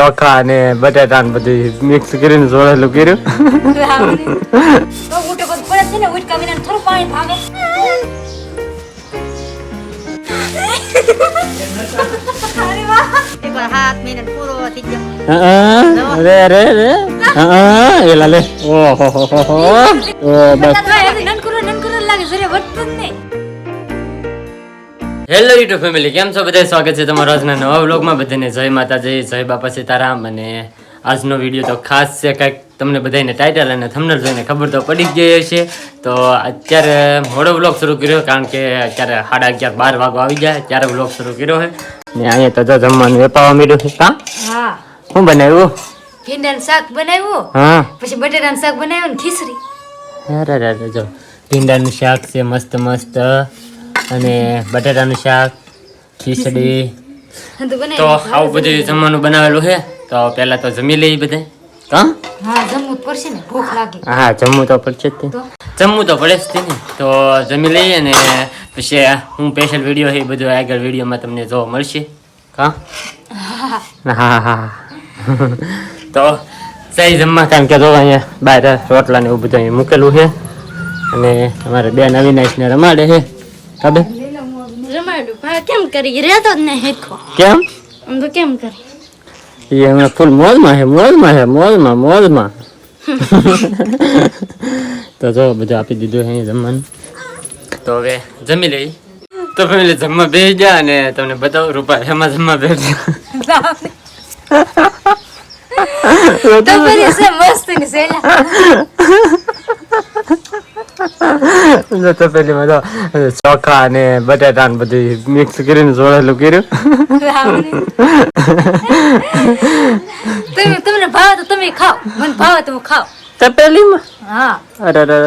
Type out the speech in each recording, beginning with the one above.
ચોખા અને બટાટા ને બધું મિક્સ કરીને જોડેલું કર્યું ઓહો હો હો હો ઓ બસ. હેલો યુટ્યુબ ફેમિલી કેમ છો? બધા સ્વાગત છે તમારો આજના નવા વ્લોગમાં. બધાને જય માતાજી જય બાપા સીતારામ. અને આજનો વીડિયો તો ખાસ છે કંઈક તમને બધાને ટાઇટલ અને થમનર જોઈને ખબર તો પડી જ ગઈ હશે. તો અત્યારે મોડો વ્લોગ શરૂ કર્યો કારણ કે અત્યારે સાડા અગિયાર બાર વાગો આવી જાય ત્યારે વ્લોગ શરૂ કર્યો છે. ને અહીંયા તો જો જમવાનું વેપાવા મળ્યું છે. કા? હા. શું બનાવ્યું? ભીંડાનું શાક બનાવ્યું? હા. પછી બટેટાનું શાક બનાવ્યું ને ખીચડી? અરે અરે અરે જો ભીંડાનું શાક છે મસ્ત મસ્ત. અને બટાટાનું શાક ખીચડી. તો આવું બધું જમવાનું બનાવેલું છે. તો પહેલા તો જમી લઈએ બધે. હા? જમવું પડશે ને હા જમવું તો પડશે જ જમવું તો પડે જ ને. તો જમી લઈએ ને પછી હું સ્પેશિયલ વીડિયો એ બધું આગળ વિડીયોમાં તમને જોવા મળશે. હા? હા. હા તો સહી જમવા કારણ કે જો અહીંયા બહાર રોટલા ને એવું બધું અહીંયા મૂકેલું છે. અને અમારે બેન અવિનાશ ને રમાડે છે. કાબે રમાડું પણ કેમ કરી રહેતો જ નહીં હેખો કેમ આમ તો કેમ કરી એ હમણાં ફૂલ મોજમાં છે મોજમાં છે મોજમાં મોજમાં તો જો બધું આપી દીધું છે અહીંયા જમવાનું તો હવે જમી લઈ તો ફેમિલી જમવા બેસી જા અને તમને બતાવું રૂપા એમાં જમવા બેસી તો પછી છે મસ્ત જો તો પેલી માં ચોખા ને બટાટા ને બધું મિક્સ કરીને જોડેલું કર્યું તમે તમને ભાવે તો તમે ખાઓ મને ભાવે તો હું ખાવ તપેલીમાં હા અરે અરે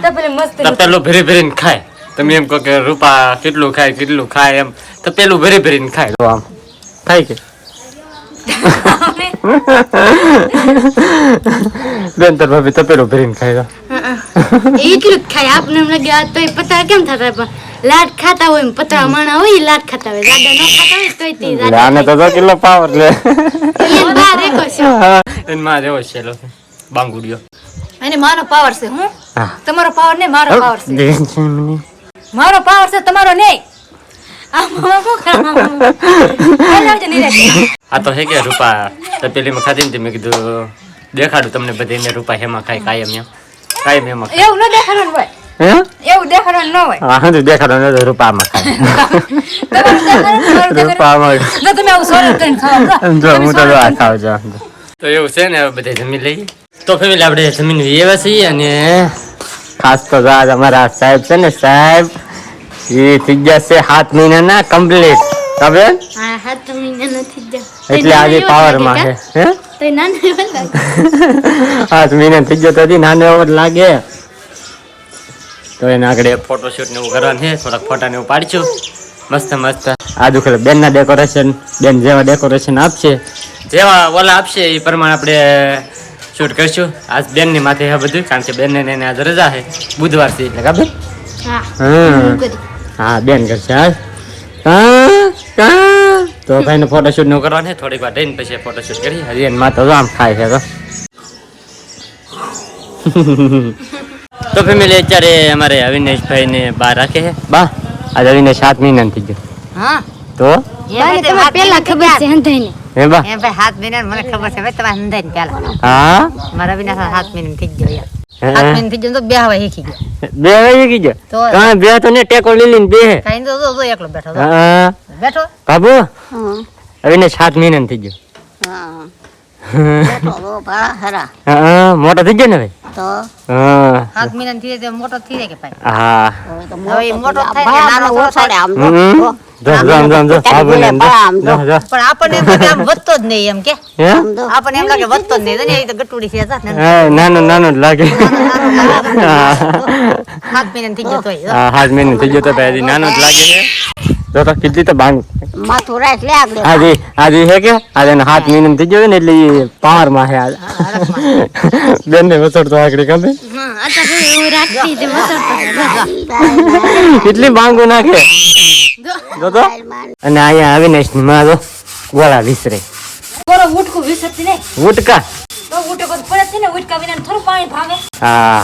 તપેલી મસ્ત તપેલું ભરી ભરીને ખાય તમે એમ કહો કે રૂપા કેટલું ખાય કેટલું ખાય એમ તપેલું ભરી ભરીને ખાય તો આમ ખાય કે બેન તાર ભાભી તપેલું ભરીને ખાય એટલું ખાય. આપને એમ લાગે તો એ પતરા કેમ થતા પણ લાડ ખાતા હોય પતરા માણા હોય લાડ ખાતા હોય. જાડા ન ખાતા હોય તોય તે આને તો જો કેટલો પાવર લે જાડા બહાર એકો છે. એનમાં જેવો છે લો બાંગુડિયો અને મારો પાવર છે હું? તમારો પાવર નહીં મારો પાવર છે. મારો પાવર છે તમારો નહીં. આ તો હે કે રૂપા તપેલીમાં ખાધી ને તે મેં કીધું દેખાડું તમને બધાને રૂપા હેમાં ખાય કાયમ એમ કાયમ એમાં. એવું ન દેખાડવાનું હોય. એવું દેખાડવાનું ન હોય. હા હા દેખાડો તો રૂપામાં ખાય. રૂપામાં જો તમે આવું કરીને જો હું તો આ ખાવ છું તો એવું છે ને બધે જમી લઈએ. તો ફેમિલી આપણે જમીન એવા છીએ અને ખાસ તો આજ અમારા સાહેબ છે ને સાહેબ એ થઈ છે સાત મહિનાના કમ્પ્લીટ હા જ એટલે આજે પાવરમાં છે હે? તો નાના સાત મહિના થઈ ગયો તો હજી નાનો એવો લાગે. તો એને આગળ ફોટોશૂટ ને એવું કરવાનું છે. થોડાક ફોટા ને એવું પાડીશું. મસ્ત મસ્ત. આજુ ખાલી બેનના ડેકોરેશન બેન જેવા ડેકોરેશન આપશે. જેવા ઓલા આપશે એ પ્રમાણે આપણે શૂટ કરીશું. આજ બેનની માથે છે બધું કારણ કે બેન ને આજ રજા છે. બુધવારથી એટલે ખબર? હા. હા બેન કરશે હા હા હા. તો ભાઈને ફોટોશૂટનું કરવાનું થોડીક વાર રહીને પછી ફોટોશૂટ કરી હજી એને માથો આમ ખાય છે તો. તો ફેમિલી અત્યારે અમારે અવિનેશભાઈ ને બહાર રાખે છે. બા આજે અવિનેશ સાત મહિના થઈ ગયો. હા. તો? એ ભાઈ તો તમને હાથ પેલા ખબર છે હંધાઈને. હે બા? એ ભાઈ હાથ મહિને મને ખબર છે ભાઈ તમારે અંધાઈ પેલા હા? મારા વિના સાત મહિના થઈ ગયો યાર. થઈ ગયો તો બે હવે શીખી ગયો. બે વાગી ગઈ ગયો? તો- હા બે તો ને ટેકો લીલી ને બે ખાઈને તો જો- જો એકલો બેઠો હા. બેઠો? બાબુ? હા. અવિનેશ સાત મહિના થઈ ગયો. હા. હા મોટો થઈ ગયો ને ભાઈ? તો હા. હાથ મહિને થઈ જાય મોટો થઈ જાય કે ભાઈ? હા. હવે મોટો થાય નાનો થોડો આમ હમ. જો. પણ આપણને એમ લાગે આમ વધતો નહીં એમ કે. આપણને એમ લાગે વધતો જ નહીં. તો ને એ તો ગટુડી છે જા ને. હા, નાનું નાનું જ લાગે. હા. હાથ મહિને થઈ ગયો હાથ મહિને થઈ ગયો તો ભાઈ નાનો જ લાગે છે. જો તો કેટલી તો બાંગ માથું રાખ લે આગળ. આજે આજે હે કે? આજે એનો હાથ મહિને થઈ ગયો ને એટલે પાવરમાં છે આજ બેન ને હા આ તો આગળ રાખતી કેટલી બાંગો નાખે. જો. તો. અને અહીંયા અવિનાશની માં જો ગોળા વિસરે. ઉઠકું વિસરતી ને ઉટકા તો ઉટકો પડે છે ને ઉટકા વિના થોડું પાણી ભાવે. હા.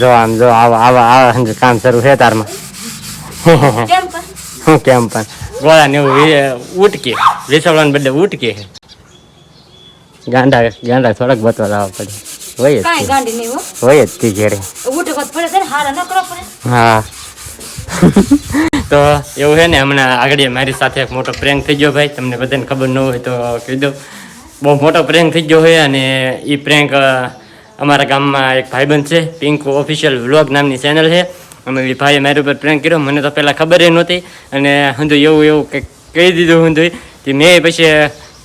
જો આમ જો આવા આવા આવા કામ શરૂ છે તારમાં. કેમ પણ હું કેમ પણ? ગોળા ને ઉટકે. વિસરવાને બદલે ઉટકે. ગાંડા ગાંડા થોડાક બતવા લાવવા પડે. હોય જ ગાંડી નહીં હોય જ તે ઘેરે. હા. તો એવું છે ને હમણાં આગળ મારી સાથે એક મોટો પ્રેન્ક થઈ ગયો ભાઈ. તમને બધાને ખબર ન હોય તો કહી દઉં. બહુ મોટો પ્રેન્ક થઈ ગયો હોય અને એ પ્રેન્ક અમારા ગામમાં એક ભાઈબંધ છે. પિંકુ ઓફિશિયલ વ્લોગ નામની ચેનલ છે. એ ભાઈએ મારી ઉપર પ્રેમ કર્યો. મને તો પહેલાં ખબર નહોતી. અને હંધો એવું એવું કંઈક કહી દીધું હંધું તે મેં પછી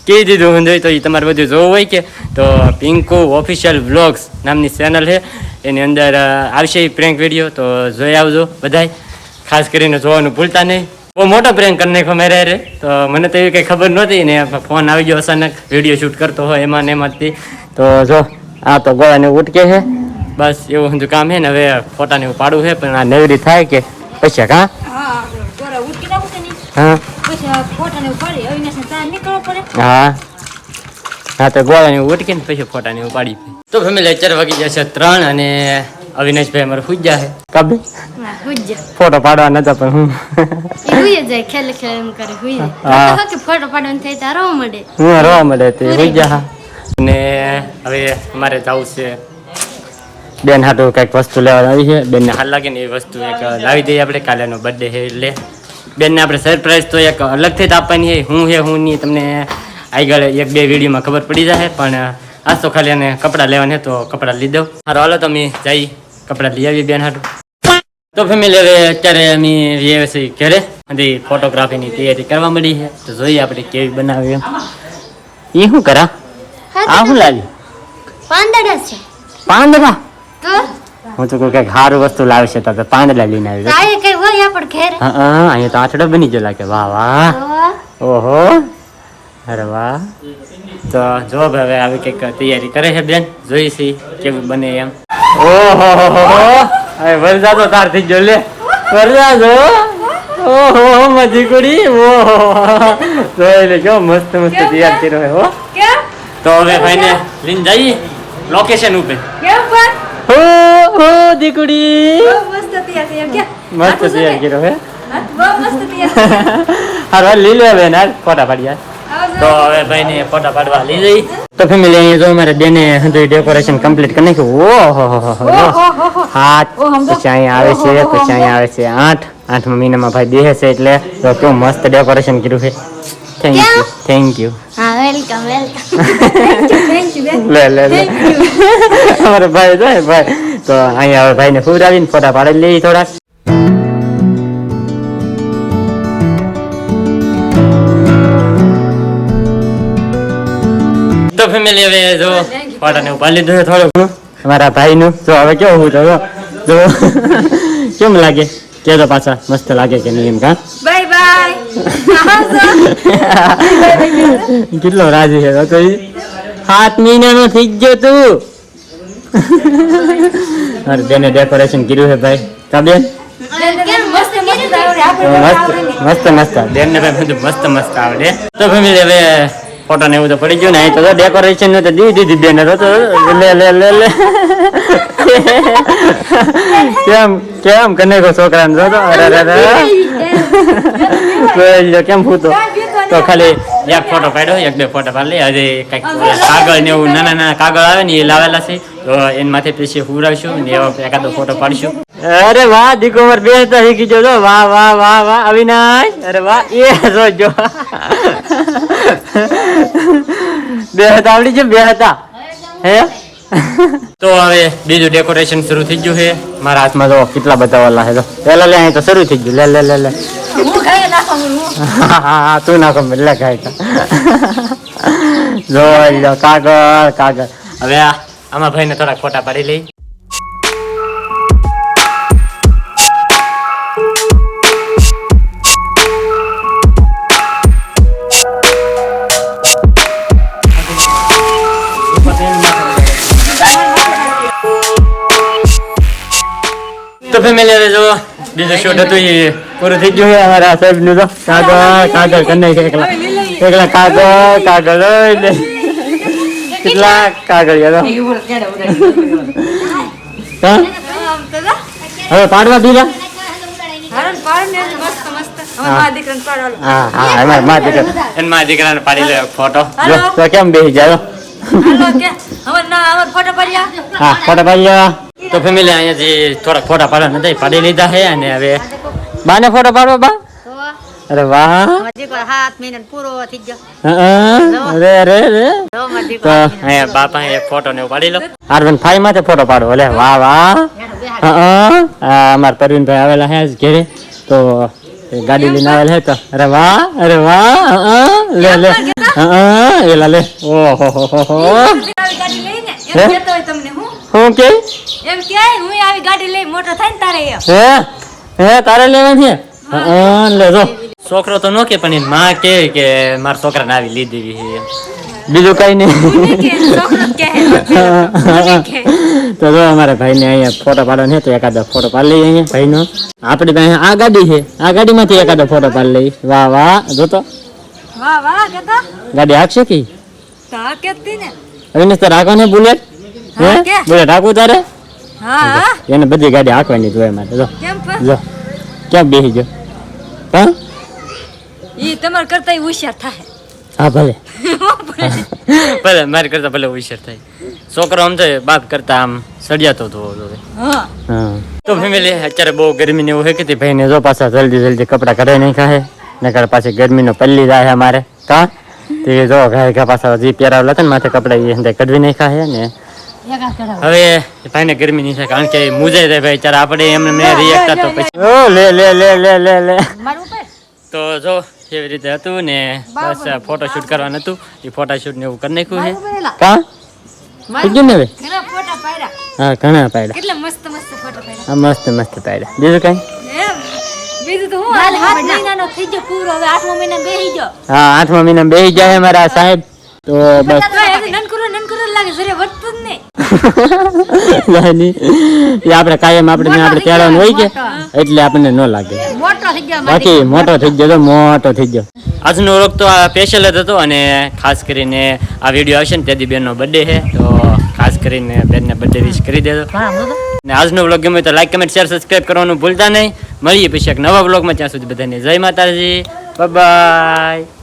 કહી દીધું હંધું તો એ તમારે બધું જોવું હોય કે. તો પિંકુ ઓફિશિયલ વ્લોગ્સ નામની ચેનલ છે. એની અંદર આવશે પ્રેન્ક વીડિયો તો જોઈ આવજો બધાય. ખાસ કરીને જોવાનું ભૂલતા નહીં. બહુ મોટો પ્રેન્ક કરી નાખ્યો મેરે રે તો મને તો એવી કંઈ ખબર નહોતી. ને ફોન આવી ગયો અચાનક. વીડિયો શૂટ કરતો હોય એમાં ને એમાંથી તો જો, આ તો ગોળાને ઉટકે છે. બસ એવું બધું કામ છે ને હવે ફોટાને એવું પાડવું છે પણ આ નવરી થાય કે પછી હા હા. પડે પડે. હા. હા તો ગોળાને ઉટકી ને પછી ફોટાને એવું પાડી તો ફેમિલી અત્યારે વાગી જશે ત્રણ અને અવિનાશભાઈ અમારે પૂજ છે. કબે ના ફોટો પાડવા નતો પણ હું. એ જાય ખેલે ખેલે એમ કરે હુઈ હા. જાય કે ફોટો પાડવાનું થાય તારો મળે. હું રોવા મળે તે જા અને હવે અમારે જવું છે બેન હાટું કંઈક વસ્તુ લેવા આવી છે. બેનને હાલ લાગે ને એ વસ્તુ એક લાવી દઈએ. આપણે કાલેનો બર્થડે છે એટલે. બેનને આપણે સરપ્રાઈઝ તો એક અલગથી જ આપવાની છે. હું છે હું નહીં તમને આગળ એક બે વિડીયોમાં ખબર પડી જશે પણ આજ તો ખાલી એને કપડાં લેવાને તો કપડાં લઈ દઉં. સારું હાલો તમે જઈ કપડાં લઈ આવીએ બેન હાટું. તો ફેમિલી હવે અત્યારે અમે રહીએ છીએ ઘરે. અને ફોટોગ્રાફીની તૈયારી કરવા મળી છે. તો જોઈએ આપણે કેવી બનાવી એમ એ શું કરા? આ શું લાવી પાંદડા છે. પાંદડા? તો? હું તો કોઈ કંઈક સારું વસ્તુ લાવશે તો તો પાંદડા લઈને આવી જાય કઈ હોય આપણ ઘેર? હા અહીંયા તો આઠડો બની ગયો લાગે વાહ વાહ. ઓહો. અરે વાહ. તો જો હવે આવી કંઈક તૈયારી કરે છે બેન જોઈ છી કેવું બને એમ. ઓહો હવે વરસાદો તાર થઈ ગયો લે. વરસાદો ઓહો મજી કુડી ઓહો જોઈ લે કેવો મસ્ત મસ્ત તૈયાર કર્યો હે. તો હવે ભાઈને લઈને જઈએ લોકેશન ઉપર. કેમ પણ? હો હો દીકડી. મસ્ત તૈયાર થઈ કે મસ્ત તૈયાર કર્યો હે? હા, મસ્ત તૈયાર હારો લઈ લે બેન હાલ ફોટા પાડ્યા તો હવે ભાઈને ફોટા પાડવા લઈ જઈ. તો ફેમિલી જો મારે બેને હંધું ડેકોરેશન કમ્પ્લીટ કરી નાખ્યું. ઓહો હો હો હો હો હો સાત પછી અહીંયા આવે છે પછી અહીંયા આવે છે આઠ. આઠમા મહિનામાં ભાઈ બેસે છે એટલે તો કેવું મસ્ત ડેકોરેશન કર્યું છે. થેન્ક યુ થેન્ક યુ હા વેલકમ વેલકમ થેન્ક યુ બેન લે લે લે અમારે ભાઈ જાય ભાઈ. તો અહીંયા હવે ભાઈને ફૂરાવીને ફોટા પાડી લઈએ થોડાક. તો ફેમિલી હવે જો ફોટાને ઉપાડી લીધું છે થોડુંક. અમારા ભાઈનું. જો હવે કેવું હું જો. જો. કેમ લાગે? કે તો પાછા. મસ્ત લાગે કે નહીં એમ કા? બાય બાય કેટલો રાજી છે? તો સાત મહિનાનો થઈ ગયો તું. અરે બેને ડેકોરેશન કર્યું છે ભાઈ. કા મસ્ત મસ્ત બેન ને ભાઈ બધું મસ્ત મસ્ત આવડે. તો ફેમિલી હવે ફોટો ને એવું તો પડી ગયું ને અહીં તો ડેકોરેશન તો દી દીધી બેન તો લે લે લે લે. કેમ કેમ કને કો છોકરાને જો અરે અરે. અરે કેમ ફૂતો તો ખાલી એક ફોટો પાડ્યો એક બે ફોટો પાડી હજી કંઈક કાગળ ને એવું નાના નાના કાગળ આવે ને એ લાવેલા છે તો એમાંથી પછી હુરાવશું ને એવો એકાદો ફોટો પાડશું. અરે વાહ દીકો માર બે હતા શીખી જજો વાહ વાહ વાહ વાહ અવિનાશ. અરે વાહ એ જોજો બે હતા આવડી છે બે હતા. હે? તો હવે બીજું ડેકોરેશન શરૂ થઈ ગયું છે. મારા હાથમાં જો કેટલા બધા વાલા છે. તો પેલા લે અહીં તો શરૂ થઈ ગયું. લે લે લે લે. તું નાખો લે ખાય જો કાગળ કાગળ. હવે આમાં ભાઈને થોડાક ફોટા પાડી લઈ. ફેમિલી જો બીજું શૂટ હતું એ પૂરું થઈ ગયું છે અમારા સાહેબનું તો. કાગળ કાગળ નાખ્યા એકલા. એકલા કાગળ કાગળ કેટલા કાગળ યાર હા. હવે પાડવા દીધા ફોટો. જો તો કેમ બેસી જાય ફોટો પાડ્યા પાડી લેવા તો ફેમિલી અહીંયાથી થોડાક ફોટા પાડવા નથી પાડી લીધા છે અને હવે બાને ફોટો પાડવો બા? અરે વાહ. અરે અરે તો અહીંયા બાપા એ ફોટો ને પાડી લો. આરવન ફાઈ માં ફોટો પાડો લે, વાહ વાહ. અમાર પરવીનભાઈ આવેલા હે ઘેરે. તો ગાડી લઈને આવેલા હે તો, અરે વાહ અરે વાહ લે લે. એલા, લે. ઓહો, હો હો હો? હે? કે? એમ કે હું આવી ગાડી લઈ મોટો થઈને તારે હે? હે તારે લેવાની છે? હા. લે જો. છોકરો તો નો કે પણ એની માં કે કે મારા છોકરાને આવી લીધી છે. બીજું કઈ નહીં. તો જો અમારા ભાઈને અહીંયા ફોટો પાડવાનો છે તો એકાદો ફોટો પાડી લઈએ અહીંયા ભાઈનો. આપણી પાસે આ ગાડી છે. આ ગાડીમાંથી એકાદો ફોટો પાડી લઈ વાહ વાહ જોતો વાહ વાહ કેતો. ગાડી હાકશે કે? તો કેતી ને. તો રાખો ને બુલેટ. હે? હા, કે? બુલેટ હાંકવું તારે? હા હા. એને બધી ગાડી હાંકવાની જોવા માટે જો. કેમ જો. ક્યાં બેસી જો હા? ઈ તમાર કરતા હોશિયાર થાય હા ભલે. ભલે. મારી કરતા ભલે હોશિયાર થાય. છોકરો તો બાપ કરતા આમ સળિયાતો તો હા. હા. તો ફેમિલી અત્યારે બહુ ગરમી ને એવું છે કે તે ભાઈને જો પાછા જલ્દી જલ્દી કપડા ઘરે નહીં ખાય નકર પાછી ગરમીનો પલ્લી જાય અમારે. કા? તે જો ઘાય ઘા પાછા જે પહેરાવેલા હતા ને માથે કપડા એ કઢવી નહીં ખાય ને હવે ભાઈને ગરમી નહીં છે કારણ કે મુજાઈ જાય ભાઈ. ત્યારે આપણે એમને મેં રિએક્ટ તો પછી. ઓ લે લે લે લે લે લે. તો જો એવી રીતે હતું ને બસ ફોટો શૂટ કરવાનું હતું. એ ફોટો શૂટ ને એવું કરી નાખ્યું છે. કા? ને પાડ્યા. હા ઘણા પાડ્યા. કેટલા મસ્ત મસ્ત ફોટા પાડ્યા. હા મસ્ત મસ્ત પાડ્યા. બીજું કઈ? બીજું તો હું હાથ મહિનાનો થઈ ગયો પૂરો હવે આઠમો મહિના બેહી ગયો. હા આઠમા મહિના બેસી જાય મારા સાહેબ. તો બસ. આપણે કાયમ આપણે આપણે પહેરવાનું હોય કે એટલે આપણને ન લાગે. મોટો થઈ ગયો મારો. બાકી મોટો થઈ ગયો તો મોટો થઈ ગયો. આજનો રોગ તો આ સ્પેશિયલ જ હતો અને ખાસ કરીને આ વીડિયો આવશે ને તેથી બેનનો બર્થડે છે તો ખાસ કરીને બેનને બર્થડે વિશ કરી દેજો. ને આજનો વ્લોગ ગમે તો લાઈક કમેન્ટ શેર સબસ્ક્રાઈબ કરવાનું ભૂલતા નહીં. મળીએ પછી એક નવા વ્લોગમાં ત્યાં સુધી બધાને જય માતાજી. બાય